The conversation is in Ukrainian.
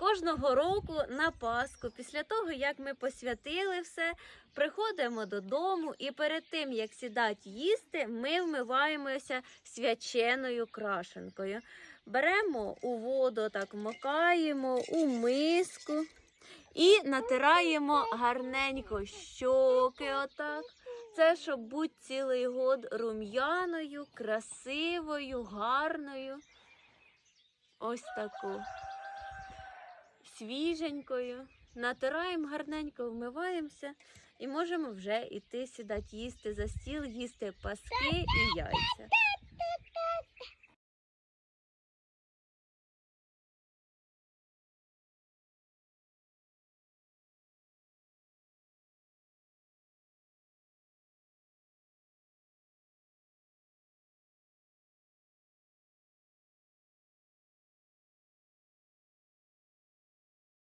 Кожного року на Пасху, після того, як ми посвятили все, приходимо додому і перед тим, як сідати їсти, ми вмиваємося свяченою крашенкою. Беремо у воду, так вмокаємо у миску і натираємо гарненько щоки отак. Це щоб бути цілий год рум'яною, красивою, гарною. Ось таку. Свіженькою. Натираємо гарненько, вмиваємося і можемо вже йти сідати їсти за стіл, їсти паски і яйця.